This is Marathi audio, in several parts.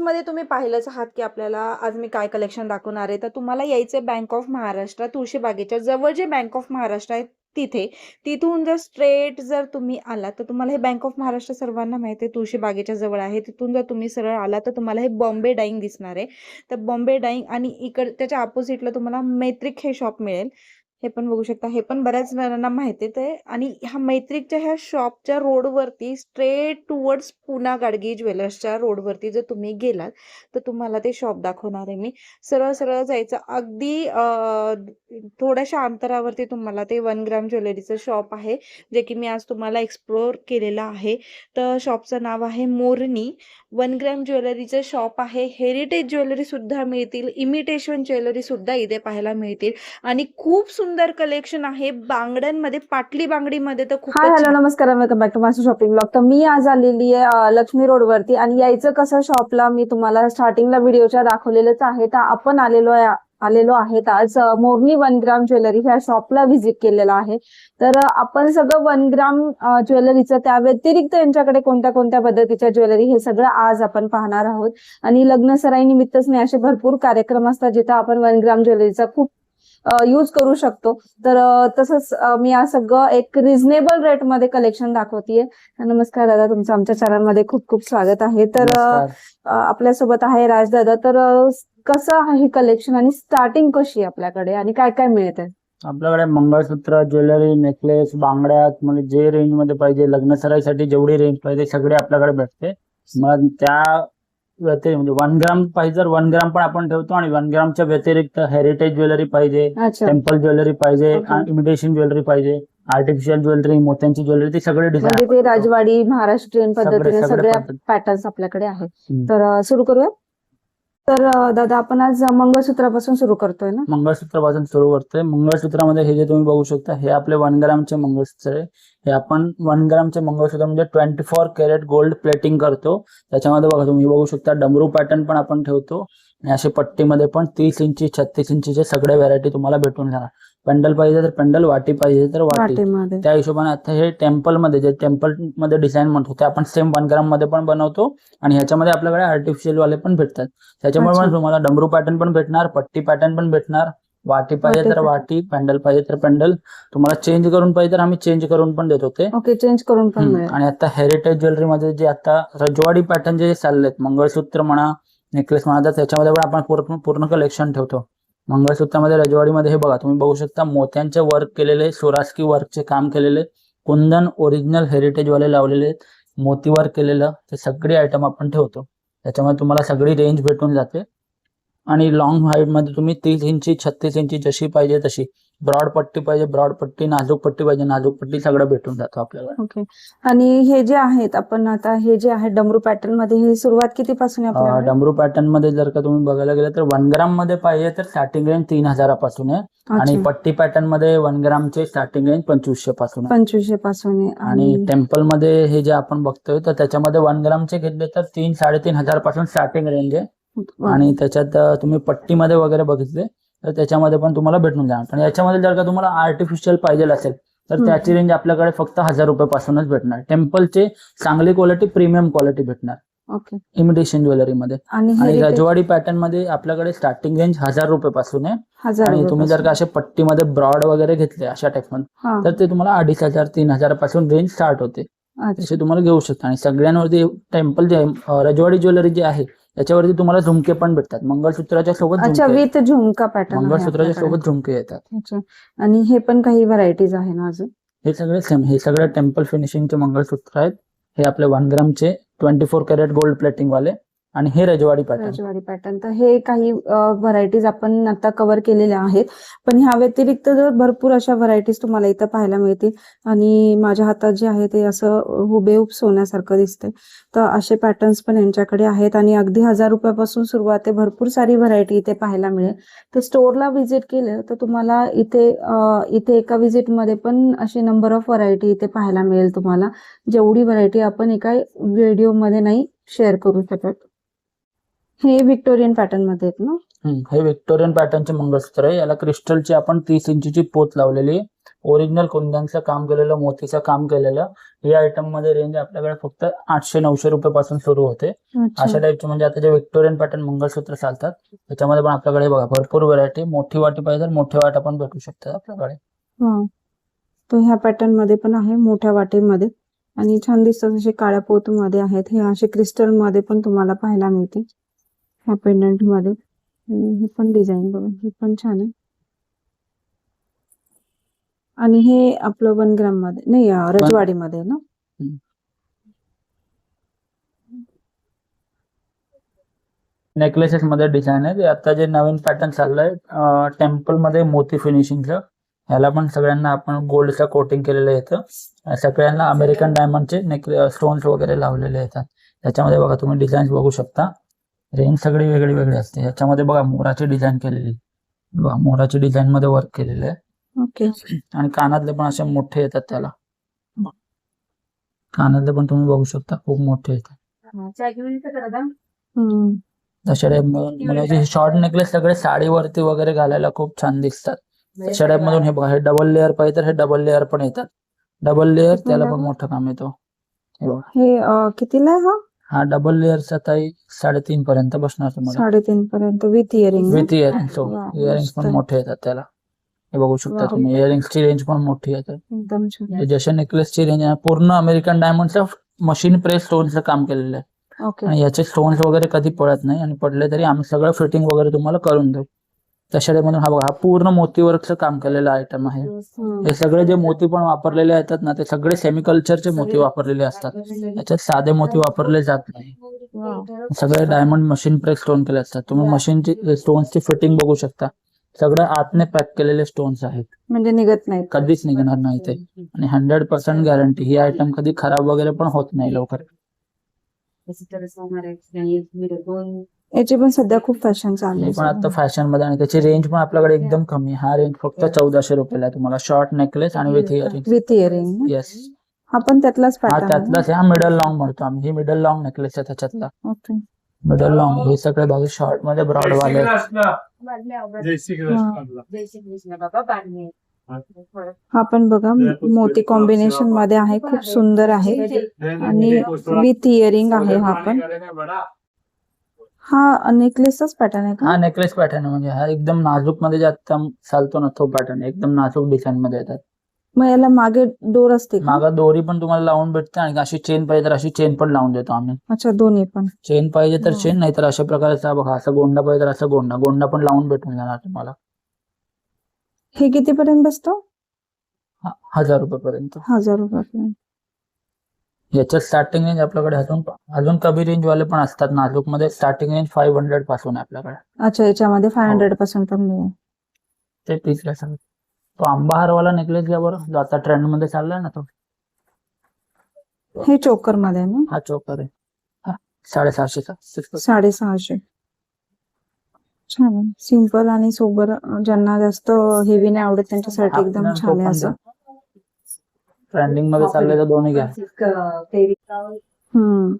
मध्ये तुम्ही पाहिलंच आहात की आपल्याला आज मी काय कलेक्शन दाखवणार आहे. तर तुम्हाला यायचे बँक ऑफ महाराष्ट्र तुळशीबागेच्या जवळ जे बँक ऑफ महाराष्ट्र आहे तिथे तिथून जर स्ट्रेट जर तुम्ही आला तर तुम्हाला हे बँक ऑफ महाराष्ट्र सर्वांना माहिती आहे. तुळशीबागेच्या जवळ आहे. तिथून जर तुम्ही सरळ आला तर तुम्हाला हे बॉम्बे डाईंग दिसणार आहे. तर बॉम्बे डाईंग आणि इकड त्याच्या अपोजिटला तुम्हाला मैत्रिक हे शॉप मिळेल. हे पण बघू शकता. हे पण बऱ्याच जणांना माहिती आहे. ते आणि ह्या मैत्रिकच्या ह्या शॉपच्या रोडवरती स्ट्रेट टुवर्ड्स पुना गाडगी ज्वेलर्सच्या रोडवरती जर तुम्ही गेलात तर तुम्हाला ते शॉप दाखवणार आहे मी. सरळ सरळ जायचं. अगदी थोड्याशा अंतरावरती तुम्हाला ते वन ग्राम ज्वेलरीचं शॉप आहे जे की मी आज तुम्हाला एक्सप्लोअर केलेलं आहे. तर शॉपचं नाव आहे मोरनी. वन ग्रॅम ज्वेलरीचं शॉप आहे. हेरिटेज ज्वेलरी सुद्धा मिळतील. इमिटेशन ज्वेलरी सुद्धा इथे पाहायला मिळतील. आणि खूप सुंदर कलेक्शन आहे. बांगड्यांमध्ये पाटली बांगडीमध्ये तर खूप हॅलो नमस्कार वेलकम बॅक टू माझं शॉपिंग ब्लॉग तर मी आज आलेली आहे लक्ष्मी रोड वरती आणि यायचं कसं शॉपला मी तुम्हाला स्टार्टिंगला व्हिडिओच्या दाखवलेलंच आहे. तर आपण आलेलो आहे आलेलो आहेत आज अं, मोरनी वन ग्राम ज्वेलरी ह्या शॉपला व्हिजिट केलेलं आहे. तर आपण सगळं वन ग्राम ज्वेलरीचं त्या व्यतिरिक्त यांच्याकडे कोणत्या कोणत्या पद्धतीच्या ज्वेलरी हे सगळं आज आपण पाहणार आहोत. आणि लग्न सराई निमित्तच नाही असे भरपूर कार्यक्रम असतात जिथं आपण वन ग्राम ज्वेलरीचा खूप यूज करू शकतो. तर तसंच मी आज सगळं एक रिझनेबल रेटमध्ये कलेक्शन दाखवतीये. नमस्कार दादा तुमचं आमच्या चॅनलमध्ये खूप खूप स्वागत आहे. तर आपल्यासोबत आहे राज दादा. तर कसं आहे हे कलेक्शन आणि स्टार्टिंग कशी आहे आपल्याकडे आणि काय काय मिळते आपल्याकडे मंगळसूत्र ज्वेलरी नेकलेस बांगड्या म्हणजे जे रेंजमध्ये पाहिजे लग्न सराईसाठी जेवढी रेंज पाहिजे सगळे आपल्याकडे भेटते. मग त्या व्यतिरिक्त म्हणजे वन ग्राम पाहिजे तर वन ग्राम पण आपण ठेवतो आणि वन ग्रामच्या व्यतिरिक्त हेरिटेज ज्वेलरी पाहिजे अच्छा टेम्पल ज्वेलरी पाहिजे Okay. इमिटेशन ज्वेलरी पाहिजे आर्टिफिशियल ज्वेलरी मोत्यांची ज्वेलरी ती सगळे म्हणजे डिझाईन ते राजवाडी महाराष्ट्रीयन सगळे- पद्धतीने सगळे सगळ्या पद्धत. पॅटर्न्स आपल्याकडे आहेत. तर सुरू करूया तर दादा आपण आज मंगळसूत्रापासून सुरू करतोय ना? मंगळसूत्रापासून सुरू करतोय. मंगळसूत्रामध्ये हे जे तुम्ही बघू शकता हे आपले वन ग्रामचे मंगळसूत्र आहे. हे आपण वन ग्रामचे मंगळसूत्र म्हणजे twenty four carat gold plating करतो. त्याच्यामध्ये बघा तुम्ही बघू शकता डमरू पॅटर्न पण आपण ठेवतो. आणि असे पट्टीमध्ये पण तीस इंची छत्तीस इंचीचे सगळे व्हरायटी तुम्हाला भेटून जाणार. पेंडल पाहिजे तर पेंडल वाटी पाहिजे तर वाटी. वाटेमध्ये. त्या हिशोबाने आता हे टेम्पलमध्ये जे टेम्पलमध्ये डिझाईन म्हणतो ते आपण सेम वन ग्राममध्ये पण बनवतो आणि ह्याच्यामध्ये आपल्याकडे आर्टिफिशियल वाले पण भेटतात. त्याच्यामुळे अच्छा. पण तुम्हाला डमरू पॅटर्न पण भेटणार पट्टी पॅटर्न पण भेटणार. वाटी पाहिजे वाटी तर. वाटी पॅन्डल पाहिजे तर पॅन्डल तुम्हाला चेंज करून पाहिजे तर आम्ही चेंज करून पण देतो ते. ओके चेंज करून पण हम्म. मिळेल. आणि आता हेरिटेज ज्वेलरी मध्ये जे आता रजवाडी पॅटर्न जे चाललेत मंगळसूत्र म्हणा नेकलेस म्हणा तर त्याच्यामध्ये पण आपण पूर्ण पूर्ण कलेक्शन ठेवतो. मंगळसूत्रामध्ये रजवाडीमध्ये हे बघा तुम्ही बघू शकता मोत्यांचे वर्क केलेले सोरास्की वर्कचे काम केलेले कुंदन ओरिजिनल हेरिटेज वाले लावलेले मोती वर्क केलेलं ते सगळे आयटम आपण ठेवतो. त्याच्यामध्ये तुम्हाला सगळी रेंज भेटून जाते. आणि लॉंग हाईटमध्ये तुम्ही तीस इंची छत्तीस इंची जशी पाहिजे तशी. ब्रॉड पट्टी पाहिजे ब्रॉड पट्टी नाजूक पट्टी पाहिजे नाजूक पट्टी सगळं भेटून जातो आपल्याला. ओके. आणि हे जे आहेत आपण आता हे जे आहे डमरू पॅटर्नमध्ये ही सुरुवात कितीपासून आहे अं, आपल्याकडे? डमरू पॅटर्नमध्ये जर का तुम्ही बघायला गेलं तर वन ग्राममध्ये पाहिजे तर स्टार्टिंग रेंज तीन हजारापासून आहे. आणि. पट्टी पॅटर्नमध्ये वन ग्रामचे स्टार्टिंग रेंज पंचवीसशे पासून आहे. पंचवीसशे पासून आहे. आणि टेम्पलमध्ये हे जे आपण बघतोय तर त्याच्यामध्ये वन ग्रामचे घेतले तर तीन साडेतीन हजारपासून स्टार्टिंग रेंज आहे आणि त्याच्यात तुम्ही पट्टीमध्ये वगैरे बघितले तर त्याच्यामध्ये पण तुम्हाला भेटून जाणार. पण याच्यामध्ये जर का तुम्हाला आर्टिफिशियल पाहिजे असेल तर. त्याची रेंज आपल्याकडे फक्त हजार रुपयापासूनच भेटणार. टेम्पलचे चांगली क्वालिटी प्रीमियम क्वालिटी भेटणार. ओके इमिटेशन ज्वेलरीमध्ये आणि आणि रजवाडी पॅटर्नमध्ये आपल्याकडे स्टार्टिंग रेंज हजार रुपये पासून आहे आणि तुम्ही जर का. असे पट्टीमध्ये ब्रॉड वगैरे घेतले अशा टाईपमध्ये हा, तर ते तुम्हाला अडीच हजार तीन हजारपासून रेंज स्टार्ट होते. तसे तुम्हाला घेऊ शकता. आणि सगळ्यांवरती टेम्पल जे रजवाडी ज्वेलरी जे आहे त्याच्यावरती तुम्हाला झुमके पण भेटतात. मंगळसूत्राच्या सोबत अच्छा विथ झुमका पॅटर्न मंगळसूत्राच्या सोबत झुमके येतात. आणि हे पण काही व्हरायटीज आहे ना अजून? हे सगळे सेम हे सगळे टेम्पल फिनिशिंगचे मंगळसूत्र आहेत. हे आपले one ग्रामचे twenty four carat gold plating वाले. आणि हे रजवाडी पॅटर्न रजवाडी पॅटर्न तर हे काही व्हरायटीज आपण आता कव्हर केलेल्या आहेत. पण ह्या व्यतिरिक्त जर भरपूर अशा व्हरायटीज तुम्हाला इथं पाहायला मिळतील. आणि माझ्या हातात जे आहे ते असं हुबेहूब सोन्यासारखं दिसतंय. तर असे पॅटर्न्स पण यांच्याकडे आहेत. आणि अगदी हजार रुपयापासून सुरुवात आहे. भरपूर सारी व्हरायटी इथे पाहायला मिळेल. तर स्टोअरला व्हिजिट केलं तर तुम्हाला इथे इथे एका व्हिजिटमध्ये पण अशी नंबर ऑफ व्हरायटी इथे पाहायला मिळेल तुम्हाला. जेवढी व्हरायटी आपण एका व्हिडिओमध्ये नाही शेअर करू शकत. हे व्हिक्टोरियन पॅटर्नमध्ये आहेत ना? हे व्हिक्टोरियन पॅटर्नचे मंगळसूत्र आहे. याला क्रिस्टलची आपण तीस इंचीची पोत लावलेली आहे. ओरिजिनल कुंदनचं काम केलेलं मोतीचं काम केलेलं या आयटममध्ये रेंज आपल्याकडे फक्त आठशे नऊशे रुपये पासून सुरू होते. अशा टाईपचे म्हणजे आता जे व्हिक्टोरियन पॅटर्न मंगळसूत्र चालतात त्याच्यामध्ये पण आपल्याकडे बघा भरपूर व्हरायटी मोठी वाटी पाहिजे तर मोठी वाटा पण भेटू शकतात आपल्याकडे. तो ह्या पॅटर्नमध्ये पण आहे मोठ्या वाटेमध्ये. आणि छान दिसतात असे काळ्या पोत मध्ये आहेत. हे असे क्रिस्टलमध्ये पण तुम्हाला पाहायला मिळते ह्या पेंडंटमध्ये हे पण डिझाईन बघा हे पण छान आहे. आणि हे आपलं वन ग्राममध्ये नाही अं, रजवाडीमध्ये आहे ना? नेकलेसेस मध्ये डिझाईन आहे. आता जे नवीन पॅटर्न चाललंय टेम्पलमध्ये मोती फिनिशिंगचं ह्याला पण सगळ्यांना आपण गोल्डचं कोटिंग केलेलं येतं सगळ्यांना अमेरिकन डायमंडचे नेकले स्टोन्स वगैरे लावलेले येतात त्याच्यामध्ये बघा तुम्ही डिझाईन बघू शकता. रेंज सगळी वेगळी वेगळी असते. याच्यामध्ये बघा मोराची डिझाईन केलेली. बघा मोराची डिझाईन मध्ये वर्क केलेलं आहे. ओके. आणि कानातले पण असे मोठे येतात त्याला. कानातले पण तुम्ही बघू शकता खूप मोठे येतात. तशा टाईप मधून म्हणजे शॉर्ट नेकलेस सगळे साडीवरती वगैरे घालायला खूप छान दिसतात. तशा टाईप मधून हे बघा हे डबल लेअर पाहिजे तर हे डबल लेअर पण येतात. डबल लेअर त्याला पण मोठं काम येतो. हे बघा. हे कितीला आहे हा? हा डबल लेअरचा ताई साडेतीन पर्यंत बसणार तुम्हाला. साडेतीन पर्यंत with earring with earring so वा, इयरिंग्स पण. मोठे येतात त्याला. हे बघू शकता वा. तुम्ही इयरिंग्सची रेंज पण मोठी येते एकदम छान. हे जसे नेकलेसची रेंज आहे पूर्ण अमेरिकन डायमंडचं मशीन प्रेस स्टोनचं काम केलेलं आहे. ओके आणि याचे स्टोन्स वगैरे कधी पडत नाही आणि पडले तरी आम्ही सगळं फिटिंग वगैरे तुम्हाला करून देऊ. तशा मधून हा बघा हा पूर्ण मोतीवर्कचं काम केलेलं आयटम आहे. हे सगळे जे मोती पण वापरलेले येतात ना ते सगळे सेमिकल्चरचे मोती वापरलेले असतात. याच्यात साधे मोती वापरले जात नाही. सगळे डायमंड मशीन प्रेस स्टोन केले असतात. तुम्ही मशीनची स्टोन्सची फिटिंग बघू शकता. सगळं आतने पॅक केलेले स्टोन्स आहेत. म्हणजे निघत नाहीत. कधीच निघणार नाही ते. आणि हंड्रेड पर्सेंट गॅरंटी ही आयटम कधी खराब वगैरे पण होत नाही लवकर. याची पण सध्या खूप फॅशन चालू हे आहे. पण आता फॅशनमध्ये आणि त्याची रेंज पण आपल्याकडे एकदम कमी आहे. हा रेंज फक्त चौदाशे रुपयाला आहे. तुम्हाला शॉर्ट नेकलेस आणि with earring with earring yes हा पण त्यातलाच हा त्यातलाच आहे. हा मिडल लॉंग म्हणतो आम्ही. ही मिडल लॉंग नेकलेस आहे त्याच्यातला. ओके मिडल लॉंग हे सगळे बघा शॉर्टमध्ये ब्रॉड वाले आहेत. जय श्री कृष्ण हा. पण बघा मोती कॉम्बिनेशनमध्ये आहे. खूप सुंदर आहे. आणि विथ इयरिंग आहे हा पण. हा नेकलेसचाच पॅटर्न आहे हा का नेकलेस पॅटर्न म्हणजे हा एकदम नाजूकमध्ये जे आता चालतो ना तो पॅटर्न एकदम नाजूक डिझाईन मध्ये येतात. मग याला मागे डोर असते का? मागा दोरी पण तुम्हाला लावून भेटते आणि अशी चेन पाहिजे तर अशी चेन पण लावून देतो आम्ही. अच्छा दोन्ही पण. चेन पाहिजे तर हा. चेन नाही तर अशा प्रकारचा बघा असं गोंडा पाहिजे तर असं गोंडा. गोंडा पण लावून भेटून जाणार तुम्हाला. हे किती पर्यंत बसतो? हा, हजार रुपयापर्यंत. हजार रुपयापर्यंत. याच्यात स्टार्टिंग रेंज आपल्याकडे अजून अजून कमी रेंज वाले पण असतात नाजूकमध्ये स्टार्टिंग रेंज फाईव्ह हंड्रेडपासून आहे आपल्याकडे. अच्छा याच्यामध्ये फाय हो. हंड्रेड पर्सेंट पण मिळेल. ते पीस घ्या सगळं तो आंबा हारवाला नेकलेस घ्या बरं. जो आता ट्रेंडमध्ये चाललाय ना तो. हे चोकरमध्ये आहे ना? हा चोकर आहे. हा साडेसहाशेचा. साडेसहाशे. छान. आहे सिंपल आणि सोबर ज्यांना जास्त हेवी नाही आवडत त्यांच्यासाठी एकदम छान आहे असं. ट्रेंडिंगमध्ये चाललंय तर दोन्ही घ्या. हम्म.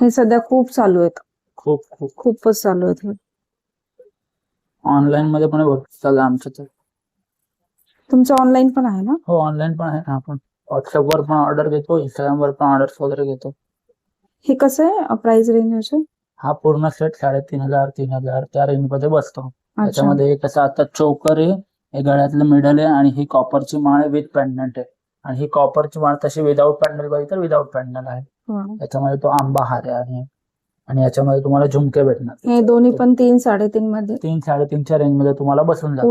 हे सध्या खूप चालू आहेत. खूप खूप. खूपच चालू आहेत. ऑनलाईन मध्ये पण भरपूर चाललं आमचं तर. तुमचं ऑनलाईन पण आहे ना? हो ऑनलाईन पण आहे. ना आपण व्हॉट्सअपवर पण ऑर्डर घेतो इंस्टाग्रामवर पण ऑर्डर्स वगैरे घेतो. हे कसं आहे? प्राइस रेंज हा पूर्ण सेट साडेतीन हजार तीन हजार त्या रेंजमध्ये बसतो. त्याच्यामध्ये एक असं आता चोकर आहे हे गळ्यातलं मिडल आहे आणि ही कॉपरची माळ विथ पेंडंट आहे. आणि ही कॉपरची माळ तशी विदाऊट पॅन्डल पाहिजे तर विदाऊट पॅन्डल आहे. त्याच्यामध्ये तो आंबा हार आहे आणि आणि याच्यामध्ये तुम्हाला झुमके भेटणार. हे दोन्ही पण तीन साडेतीन मध्ये. तीन साडेतीनच्या रेंजमध्ये तुम्हाला बसून जातो.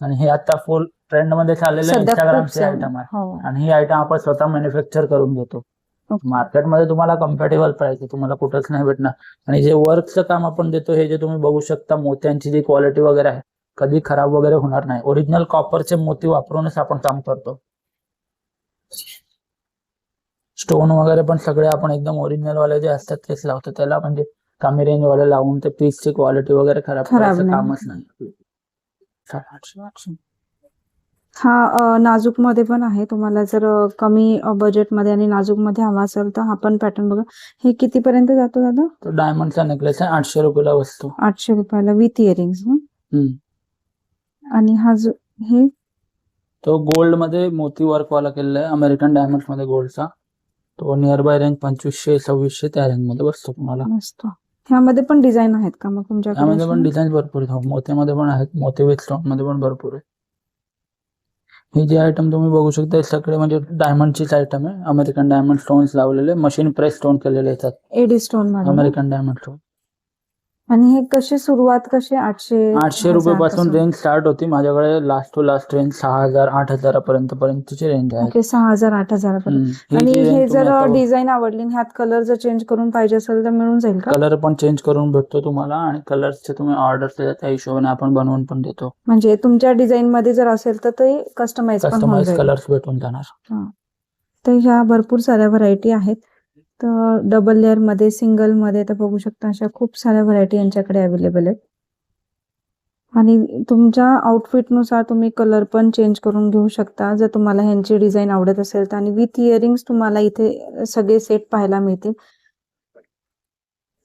आणि हे आता फुल ट्रेंडमध्ये चाललेलं इंस्टाग्रामचे. आयटम आहे. हो. आणि ही आयटम आपण स्वतः मॅन्युफॅक्चर करून देतो ओके. मार्केटमध्ये तुम्हाला कम्फर्टेबल प्राइस आहे. तुम्हाला कुठंच नाही भेटणार. आणि जे वर्कचं काम आपण देतो हे जे तुम्ही बघू शकता मोत्यांची जी क्वालिटी वगैरे आहे कधी खराब वगैरे होणार नाही. ओरिजिनल कॉपरचे मोती वापरूनच आपण काम करतो. स्टोन वगैरे पण सगळे आपण एकदम ओरिजिनल वाले जे असतात तेच लावतो. त्याला म्हणजे कमी रेंज वाले लावून ते पीसची क्वालिटी वगैरे खराब करायचं नाही. कामच नाही. हा नाजूकमध्ये पण आहे. तुम्हाला जर कमी बजेटमध्ये आणि नाजूकमध्ये हवा असेल तर हा पण पॅटर्न बघा. हे किती पर्यंत जातो दादा? तो डायमंडचा नेकलेस आहे. आठशे रुपयाला वस्तू. आठशे रुपयाला विथ इयरिंग्स हम्म. आणि हा जो हे? तो गोल्डमध्ये मोती वर्क वाला केलेला आहे अमेरिकन डायमंडमध्ये गोल्डचा तो नियर बाय रेंज पंचवीसशे सव्वीसशे त्या रेंजमध्ये बसतो तुम्हाला. मस्त ह्यामध्ये पण डिझाईन आहेत का मग त्यामध्ये पण? डिझाईन भरपूर आहेत. हो, मोत्यामध्ये पण आहेत. मोती विथ स्टोनमध्ये पण भरपूर आहे ही जी आयटम तुम्ही बघू शकता हे सगळे म्हणजे डायमंडचीच आयटम आहे. अमेरिकन डायमंड स्टोन्स लावलेले मशीन प्रेस स्टोन केलेले येतात एडी स्टोनमध्ये? अमेरिकन डायमंड स्टोन आणि हे कशी सुरुवात कशी आठशे आठशे रुपये पासून पासून? रेंज स्टार्ट होती. माझ्याकडे लास्ट टू लास्ट रेंज सहा हजार आठ हजारापर्यंत पर्यंतची रेंज आहे. ओके सहा हजार आठ हजार हम्म. ही आणि हे जर डिझाईन आवडली ह्यात कलर जर चेंज करून पाहिजे असेल तर मिळून जाईल का? कलर पण चेंज करून भेटतो तुम्हाला आणि कलरचे तुम्ही ऑर्डर त्या हिशोबाने आपण बनवून पण देतो. म्हणजे तुमच्या डिझाईन मध्ये जर असेल तर ते कस्टमाइज कस्टमाइज कलर्स भेटून जाणार. तर ह्या भरपूर साऱ्या व्हरायटी आहेत. तर डबल लेअरमध्ये सिंगलमध्ये तर बघू शकता अशा खूप साऱ्या व्हरायटी यांच्याकडे अवेलेबल आहेत. आणि तुमच्या आउटफिटनुसार तुम्ही कलर पण चेंज करून घेऊ शकता. जर तुम्हाला ह्यांची डिझाईन आवडत असेल तर. आणि विथ इयरिंग्स तुम्हाला इथे सगळे सेट पाहायला मिळतील.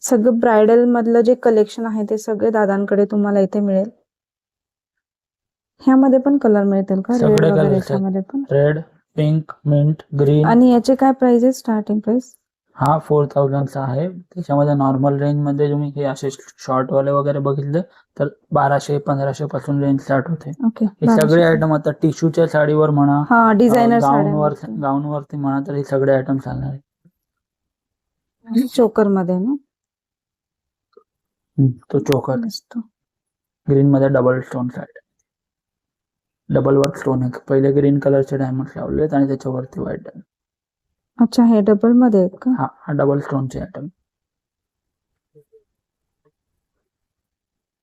सगळं ब्रायडल मधलं जे कलेक्शन आहे ते सगळे दादांकडे तुम्हाला इथे मिळेल. ह्यामध्ये पण कलर मिळतील का? रेड वगैरे पण? रेड पिंक मिंट ग्रीन आणि याचे काय प्राइस आहे स्टार्टिंग प्राइस हा फोर थाउजंडचा आहे. त्याच्यामध्ये नॉर्मल रेंजमध्ये तुम्ही हे असे शॉर्ट वाले वगैरे बघितले तर बाराशे पंधराशे पासून रेंज स्टार्ट होते. हे सगळे आयटम आता टिश्यूच्या साडीवर म्हणा डिझायनर गाऊन वर साड्या. गाऊन वरती म्हणा तर हे सगळे आयटम चालणार आहे चोकरमध्ये ना? तो चोकर मस्त. ग्रीन मध्ये double stone side double work stone आहे पहिले ग्रीन कलरचे डायमंड लावले आहेत आणि त्याच्यावरती व्हाईट अच्छा हे डबलमध्ये आहेत का? हा डबल स्टोनचे आयटम